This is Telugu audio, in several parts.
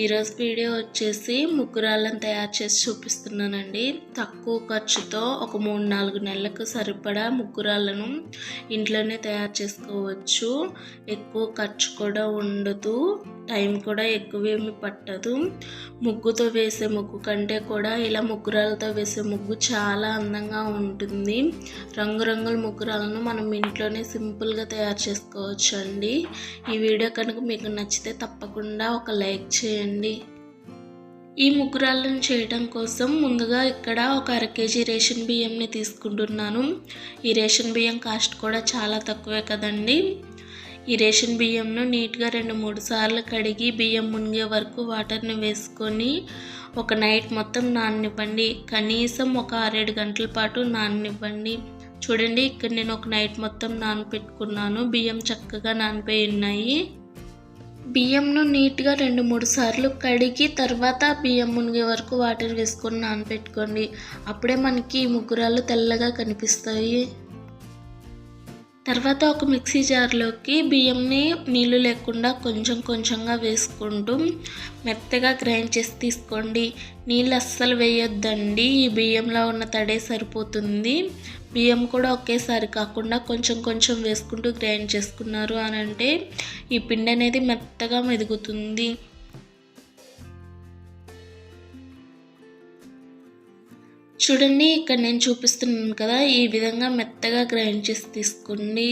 ఈరోజు వీడియో వచ్చేసి ముగ్గురాళ్ళని తయారు చేసి చూపిస్తున్నానండి. తక్కువ ఖర్చుతో ఒక మూడు నాలుగు నెలలకు సరిపడా ముగ్గురాళ్ళను ఇంట్లోనే తయారు చేసుకోవచ్చు. ఎక్కువ ఖర్చు కూడా ఉండదు. టైం కూడా ఎక్కువేమి పట్టదు. ముగ్గుతో వేసే ముగ్గు కంటే కూడా ఇలా ముగ్గురాలతో వేసే ముగ్గు చాలా అందంగా ఉంటుంది. రంగురంగుల ముగ్గురాలను మనం ఇంట్లోనే సింపుల్గా తయారు చేసుకోవచ్చు అండి ఈ వీడియో కనుక మీకు నచ్చితే తప్పకుండా ఒక లైక్ చేయండి. ఈ ముగ్గురాలను చేయడం కోసం ముందుగా ఇక్కడ ఒక అర కేజీ రేషన్ బియ్యంని తీసుకుంటున్నాను. ఈ రేషన్ బియ్యం కాస్ట్ కూడా చాలా తక్కువే కదండి. ఈ రేషన్ బియ్యంను నీట్గా రెండు మూడు సార్లు కడిగి బియ్యం మునిగే వరకు వాటర్ని వేసుకొని ఒక నైట్ మొత్తం నాననివ్వండి. కనీసం ఒక ఆరేడు గంటల పాటు నాననివ్వండి. చూడండి ఇక్కడ నేను ఒక నైట్ మొత్తం నానపెట్టుకున్నాను. బియ్యం చక్కగా నానిపోయి ఉన్నాయి. బియ్యంను నీట్గా రెండు మూడు సార్లు కడిగి తర్వాత బియ్యం మునిగే వరకు వాటర్ వేసుకొని నానపెట్టుకోండి అప్పుడే మనకి ఈ ముగ్గురాలు తెల్లగా కనిపిస్తాయి. తర్వాత ఒక మిక్సీ జార్లోకి బియ్యంని నీళ్ళు లేకుండా కొంచెం కొంచెంగా వేసుకుంటూ మెత్తగా గ్రైండ్ చేసి తీసుకోండి. నీళ్ళు అస్సలు వేయొద్దండి. ఈ బియ్యంలో ఉన్న తడే సరిపోతుంది. బియ్యం కూడా ఒకేసారి కాకుండా కొంచెం కొంచెం వేసుకుంటూ గ్రైండ్ చేసుకున్నారు అని అంటే ఈ పిండి అనేది మెత్తగా మెదుగుతుంది. చూడండి ఇక్కడ నేను చూపిస్తున్నాను కదా ఈ విధంగా మెత్తగా గ్రైండ్ చేసి తీసుకోండి.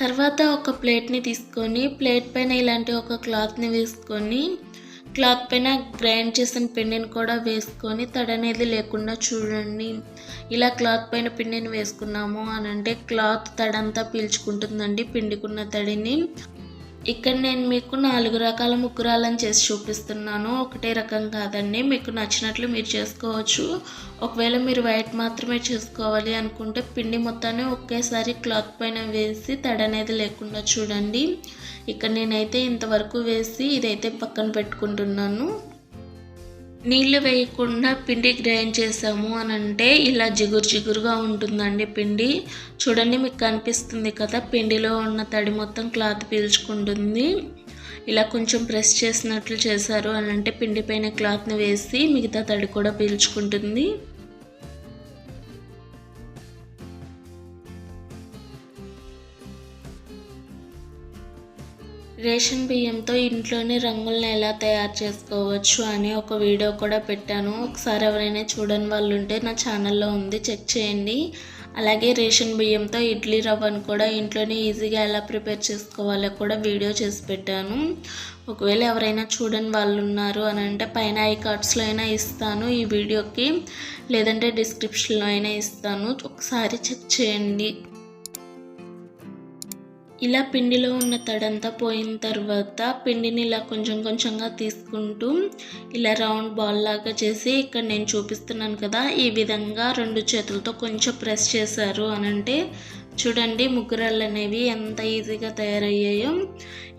తర్వాత ఒక ప్లేట్ని తీసుకొని ప్లేట్ పైన ఇలాంటి ఒక క్లాత్ని వేసుకొని క్లాత్ పైన గ్రైండ్ చేసిన పిండిని కూడా వేసుకొని తడి అనేది లేకుండా చూడండి. ఇలా క్లాత్ పైన పిండిని వేసుకున్నాము అని అంటే క్లాత్ తడంతా పీల్చుకుంటుందండి పిండికున్న తడిని. ఇక్కడ నేను మీకు నాలుగు రకాల ముగ్గురాలను చేసి చూపిస్తున్నాను. ఒకటే రకం కాదండి. మీకు నచ్చినట్లు మీరు చేసుకోవచ్చు. ఒకవేళ మీరు వైట్ మాత్రమే చేసుకోవాలి అనుకుంటే పిండి మొత్తాన్ని ఒకేసారి క్లాత్ పైన వేసి తడ అనేది లేకుండా చూడండి. ఇక్కడ నేనైతే ఇంతవరకు వేసి ఇదైతే పక్కన పెట్టుకుంటున్నాను. నీళ్ళు వేయకుండా పిండి గ్రైండ్ చేసాము అని అంటే ఇలా జిగురు జిగురుగా ఉంటుందండి పిండి. చూడండి మీకు కనిపిస్తుంది కదా పిండిలో ఉన్న తడి మొత్తం క్లాత్ పీల్చుకుంటుంది. ఇలా కొంచెం ప్రెస్ చేసినట్లు చేశారు అని అంటే పిండి పైన క్లాత్ని వేసి మిగతా తడి కూడా పీల్చుకుంటుంది. రేషన్ బియ్యంతో ఇంట్లోనే రంగులను ఎలా తయారు చేసుకోవచ్చు అని ఒక వీడియో కూడా పెట్టాను. ఒకసారి ఎవరైనా చూడని వాళ్ళు ఉంటే నా ఛానల్లో ఉంది చెక్ చేయండి. అలాగే రేషన్ బియ్యంతో ఇడ్లీ రవ్వను కూడా ఇంట్లోనే ఈజీగా ఎలా ప్రిపేర్ చేసుకోవాలో కూడా వీడియో చేసి పెట్టాను. ఒకవేళ ఎవరైనా చూడని వాళ్ళు ఉన్నారు అని అంటే పైన ఐ కార్డ్స్లో అయినా ఇస్తాను ఈ వీడియోకి లేదంటే డిస్క్రిప్షన్లో అయినా ఇస్తాను. ఒకసారి చెక్ చేయండి. ఇలా పిండిలో ఉన్న తడంతా పోయిన తర్వాత పిండిని ఇలా కొంచెం కొంచెంగా తీసుకుంటూ ఇలా రౌండ్ బాల్ లాగా చేసి ఇక్కడ నేను చూపిస్తున్నాను కదా ఈ విధంగా రెండు చేతులతో కొంచెం ప్రెస్ చేశారు అని అంటే చూడండి ముగ్గురాళ్ళు అనేవి ఎంత ఈజీగా తయారయ్యాయో.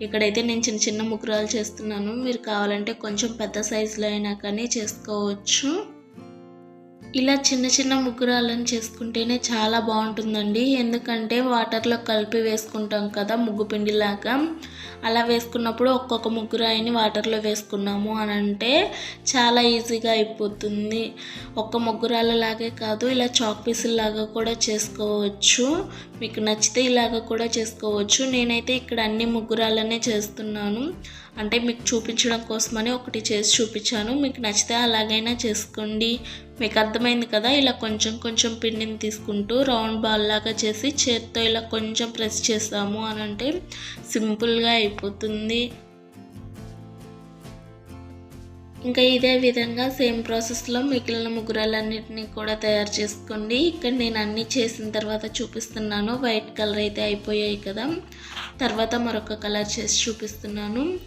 ఇక్కడైతే నేను చిన్న చిన్న ముగ్గురాలు చేస్తున్నాను. మీరు కావాలంటే కొంచెం పెద్ద సైజులో అయినా కానీ చేసుకోవచ్చు. ఇలా చిన్న చిన్న ముగ్గురాలను చేసుకుంటేనే చాలా బాగుంటుందండి. ఎందుకంటే వాటర్లో కలిపి వేసుకుంటాం కదా ముగ్గు పిండిలాగా. అలా వేసుకున్నప్పుడు ఒక్కొక్క ముగ్గురాయిని వాటర్లో వేసుకున్నాము అని అంటే చాలా ఈజీగా అయిపోతుంది. ఒక్క ముగ్గురాలలాగే కాదు ఇలా చాక్ పీసుల్లాగా కూడా చేసుకోవచ్చు. మీకు నచ్చితే ఇలాగ కూడా చేసుకోవచ్చు. నేనైతే ఇక్కడ అన్ని ముగ్గురాలనే చేస్తున్నాను. అంటే మీకు చూపించడం కోసమని ఒకటి చేసి చూపించాను. మీకు నచ్చితే అలాగైనా చేసుకోండి. మీకు అర్థమైంది కదా? ఇలా కొంచెం కొంచెం పిండిని తీసుకుంటూ రౌండ్ బాల్ లాగా చేసి చేత్తో ఇలా కొంచెం ప్రెస్ చేస్తాము అని అంటే సింపుల్గా అయిపోతుంది. ఇంకా ఇదే విధంగా సేమ్ ప్రాసెస్లో మిగిలిన ముగ్గురాలన్నింటినీ కూడా తయారు చేసుకోండి. ఇక్కడ నేను అన్నీ చేసిన తర్వాత చూపిస్తున్నాను. వైట్ కలర్ అయితే అయిపోయాయి కదా? తర్వాత మరొక కలర్ చేసి చూపిస్తున్నాను.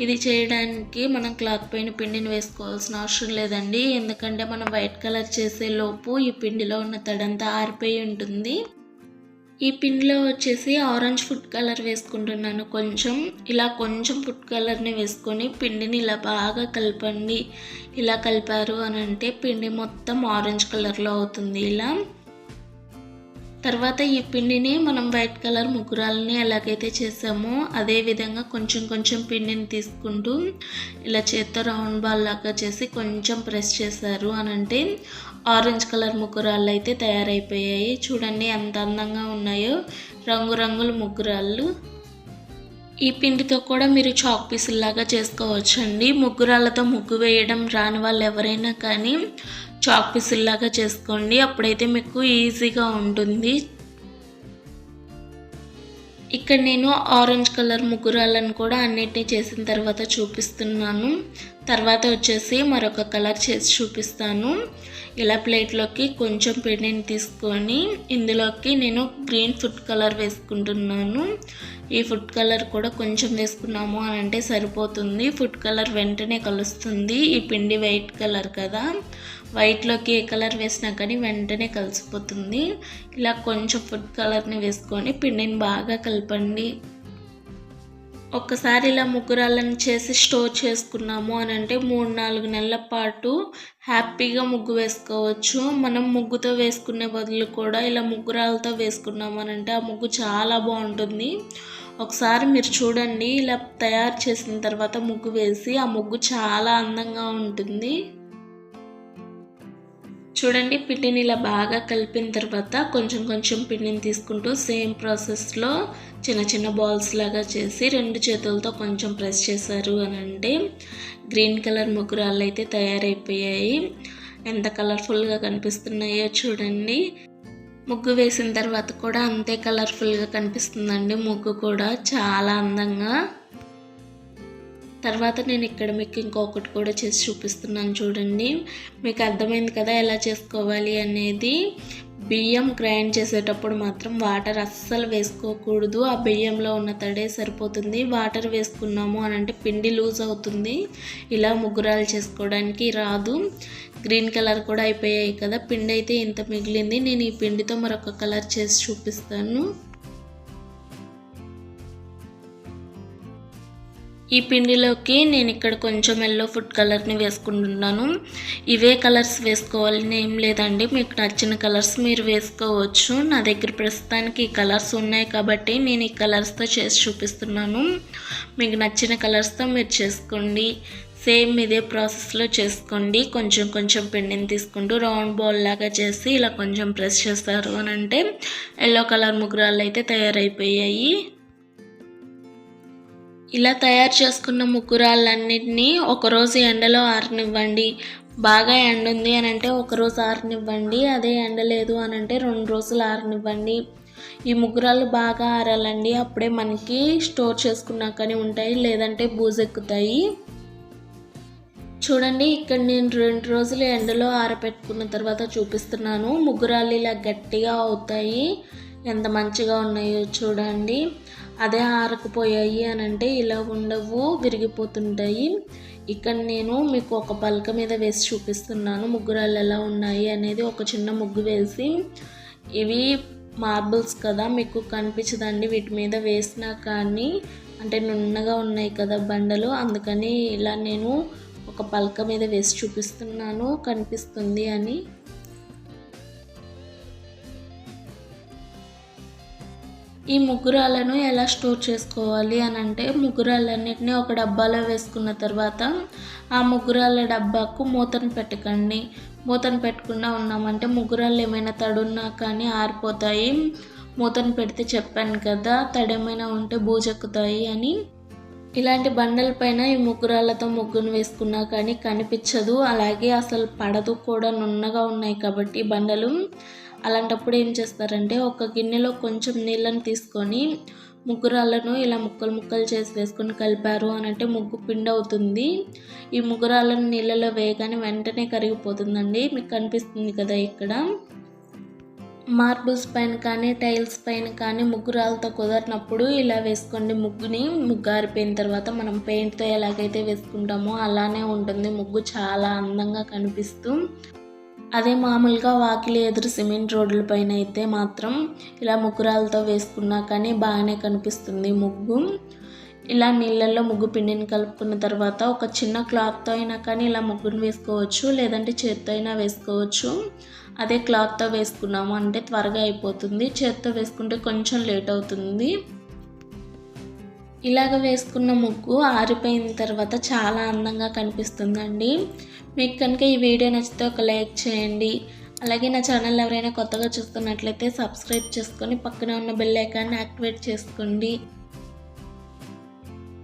ఇది చేయడానికి మనం క్లాత్ పైన పిండిని వేసుకోవాల్సిన అవసరం లేదండి. ఎందుకంటే మనం వైట్ కలర్ చేసే లోపు ఈ పిండిలో ఉన్న తడంతా ఆరిపోయి ఉంటుంది. ఈ పిండిలో వచ్చేసి ఆరెంజ్ ఫుడ్ కలర్ వేసుకుంటున్నాను కొంచెం. ఇలా కొంచెం ఫుడ్ కలర్ని వేసుకొని పిండిని ఇలా బాగా కలపండి. ఇలా కలిపారు అని అంటే పిండి మొత్తం ఆరెంజ్ కలర్లో అవుతుంది ఇలా. తర్వాత ఈ పిండిని మనం వైట్ కలర్ ముగ్గురాలని ఎలాగైతే చేసామో అదే విధంగా కొంచెం కొంచెం పిండిని తీసుకుంటూ ఇలా చేత్తో రౌండ్ బాల్ లాగా చేసి కొంచెం ప్రెస్ చేశారు అని అంటే ఆరెంజ్ కలర్ ముగ్గురాళ్ళు అయితే తయారైపోయాయి. చూడండి ఎంత అందంగా ఉన్నాయో. రంగురంగుల ముగ్గురాళ్ళు. ఈ పిండితో కూడా మీరు చాక్ పీసుల్లాగా చేసుకోవచ్చండి. ముగ్గురాళ్ళతో ముగ్గు వేయడం రాని వాళ్ళు ఎవరైనా కానీ చాక్ పీసుల్లాగా చేసుకోండి. అప్పుడైతే మీకు ఈజీగా ఉంటుంది. ఇక్కడ నేను ఆరెంజ్ కలర్ ముగ్గురాలను కూడా అన్నిటినీ చేసిన తర్వాత చూపిస్తున్నాను. తర్వాత వచ్చేసి మరొక కలర్ చేసి చూపిస్తాను. ఇలా ప్లేట్లోకి కొంచెం పిండిని తీసుకొని ఇందులోకి నేను గ్రీన్ ఫుడ్ కలర్ వేసుకుంటున్నాను. ఈ ఫుడ్ కలర్ కూడా కొంచెం వేసుకున్నాము అని అంటే సరిపోతుంది. ఫుడ్ కలర్ వెంటనే కలుస్తుంది. ఈ పిండి వైట్ కలర్ కదా. వైట్లోకి ఏ కలర్ వేసినా కానీ వెంటనే కలిసిపోతుంది. ఇలా కొంచెం ఫుడ్ కలర్ని వేసుకొని పిండిని బాగా కలపండి. ఒక్కసారి ఇలా ముగ్గురాలను చేసి స్టోర్ చేసుకున్నాము అని అంటే మూడు నాలుగు నెలల పాటు హ్యాపీగా ముగ్గు వేసుకోవచ్చు. మనం ముగ్గుతో వేసుకునే బదులు కూడా ఇలా ముగ్గురాలతో వేసుకున్నాము అని అంటే ఆ ముగ్గు చాలా బాగుంటుంది. ఒకసారి మీరు చూడండి ఇలా తయారు చేసిన తర్వాత ముగ్గు వేసి ఆ ముగ్గు చాలా అందంగా ఉంటుంది. చూడండి పిండిని ఇలా బాగా కలిపిన తర్వాత కొంచెం కొంచెం పిండిని తీసుకుంటూ సేమ్ ప్రాసెస్లో చిన్న చిన్న బాల్స్ లాగా చేసి రెండు చేతులతో కొంచెం ప్రెస్ చేశారు అని అంటే గ్రీన్ కలర్ ముగ్గురాళ్ళు అయితే తయారైపోయాయి. ఎంత కలర్ఫుల్గా కనిపిస్తున్నాయో చూడండి. ముగ్గు వేసిన తర్వాత కూడా అంతే కలర్ఫుల్గా కనిపిస్తుందండి. ముగ్గు కూడా చాలా అందంగా తర్వాత నేను ఇక్కడ మీకు ఇంకొకటి కూడా చేసి చూపిస్తున్నాను చూడండి. మీకు అర్థమైంది కదా ఎలా చేసుకోవాలి అనేది? బియ్యం గ్రైండ్ చేసేటప్పుడు మాత్రం వాటర్ అస్సలు వేసుకోకూడదు. ఆ బియ్యంలో ఉన్న తడే సరిపోతుంది. వాటర్ వేసుకున్నాము అని అంటే పిండి లూజ్ అవుతుంది. ఇలా ముగ్గురాలు చేసుకోవడానికి రాదు. గ్రీన్ కలర్ కూడా అయిపోయాయి కదా. పిండి అయితే ఇంత మిగిలింది. నేను ఈ పిండితో మరొక కలర్ చేసి చూపిస్తాను. ఈ పిండిలోకి నేను ఇక్కడ కొంచెం ఎల్లో ఫుడ్ కలర్ని వేసుకుంటున్నాను. ఇవే కలర్స్ వేసుకోవాలని ఏం లేదండి. మీకు నచ్చిన కలర్స్ మీరు వేసుకోవచ్చు. నా దగ్గర ప్రస్తుతానికి ఈ కలర్స్ ఉన్నాయి కాబట్టి నేను ఈ కలర్స్తో చేసి చూపిస్తున్నాను. మీకు నచ్చిన కలర్స్తో మీరు చేసుకోండి. సేమ్ ఇదే ప్రాసెస్లో చేసుకోండి. కొంచెం కొంచెం పిండిని తీసుకుంటూ రౌండ్ బాల్ లాగా చేసి ఇలా కొంచెం ప్రెస్ చేస్తారు అని అంటే ఎల్లో కలర్ ముగ్గురాలు అయితే తయారైపోయాయి. ఇలా తయారు చేసుకున్న ముగ్గురాళ్ళన్నింటినీ ఒకరోజు ఎండలో ఆరనివ్వండి. బాగా ఎండ ఉంది అని అంటే ఒకరోజు ఆరనివ్వండి అదే ఎండ లేదు అని అంటే రెండు రోజులు ఆరనివ్వండి. ఈ ముగ్గురాలు బాగా ఆరాలండి. అప్పుడే మనకి స్టోర్ చేసుకున్నాకనే ఉంటాయి లేదంటే బూజెక్కుతాయి. చూడండి ఇక్కడ నేను రెండు రోజులు ఎండలో ఆరబెట్టుకున్న తర్వాత చూపిస్తున్నాను. ముగ్గురాలు ఇలా గట్టిగా అవుతాయి. ఎంత మంచిగా ఉన్నాయో చూడండి. అదే ఆరకపోయాయి అని అంటే ఇలా ఉండవు విరిగిపోతుంటాయి. ఇక్కడ నేను మీకు ఒక పలక మీద వేసి చూపిస్తున్నాను. ముగ్గురాళ్ళు ఎలా ఉన్నాయి అనేది ఒక చిన్న ముగ్గు వేసి ఇవి మార్బుల్స్ కదా మీకు కనిపించదండి వీటి మీద వేసినా కానీ. అంటే నున్నగా ఉన్నాయి కదా బండలు అందుకని ఇలా నేను ఒక పలక మీద వేసి చూపిస్తున్నాను కనిపిస్తుంది అని. ఈ ముగ్గురాలను ఎలా స్టోర్ చేసుకోవాలి అని అంటే ముగ్గురాలన్నింటినీ ఒక డబ్బాలో వేసుకున్న తర్వాత ఆ ముగ్గురాల డబ్బాకు మూతను పెట్టకండి. మూతను పెట్టకుండా ఉన్నామంటే ముగ్గురాలు ఏమైనా తడున్నా కానీ ఆరిపోతాయి. మూతను పెడితే చెప్పాను కదా తడేమైనా ఉంటే బూజెక్కుతాయి అని. ఇలాంటి బండల పైన ఈ ముగ్గురాలతో ముగ్గును వేసుకున్నా కానీ కనిపించదు. అలాగే అసలు పడదు కూడా నున్నగా ఉన్నాయి కాబట్టి బండలు. అలాంటప్పుడు ఏం చేస్తారంటే ఒక గిన్నెలో కొంచెం నీళ్ళని తీసుకొని ముగ్గురాలను ఇలా ముక్కలు ముక్కలు చేసి వేసుకొని కలిపారు అని అంటే ముగ్గు పిండి అవుతుంది. ఈ ముగ్గురాలను నీళ్ళలో వేయగానే వెంటనే కరిగిపోతుందండి. మీకు కనిపిస్తుంది కదా ఇక్కడ. మార్బుల్స్ పైన కానీ టైల్స్ పైన కానీ ముగ్గురాలతో కుదరినప్పుడు ఇలా వేసుకోండి ముగ్గుని. ముగ్గు ఆరిపోయిన తర్వాత మనం పెయింట్తో ఎలాగైతే వేసుకుంటామో అలానే ఉంటుంది. ముగ్గు చాలా అందంగా కనిపిస్తూ అదే మామూలుగా వాకిలి ఎదురు సిమెంట్ రోడ్ల పైన అయితే మాత్రం ఇలా ముగ్గురాలతో వేసుకున్నా కానీ బాగానే కనిపిస్తుంది ముగ్గు. ఇలా నీళ్ళల్లో ముగ్గు పిండిని కలుపుకున్న తర్వాత ఒక చిన్న క్లాత్తో అయినా కానీ ఇలా ముగ్గును వేసుకోవచ్చు లేదంటే చేత్తో అయినా వేసుకోవచ్చు. అదే క్లాత్తో వేసుకున్నాము అంటే త్వరగా అయిపోతుంది. చేత్తో వేసుకుంటే కొంచెం లేట్ అవుతుంది. ఇలాగ వేసుకున్న ముగ్గు ఆరిపోయిన తర్వాత చాలా అందంగా కనిపిస్తుందండి. మీకు కనుక ఈ వీడియో నచ్చితే ఒక లైక్ చేయండి. అలాగే నా ఛానల్ ఎవరైనా కొత్తగా చూస్తున్నట్లయితే సబ్స్క్రైబ్ చేసుకొని పక్కన ఉన్న బెల్ ఐకాన్ని యాక్టివేట్ చేసుకోండి.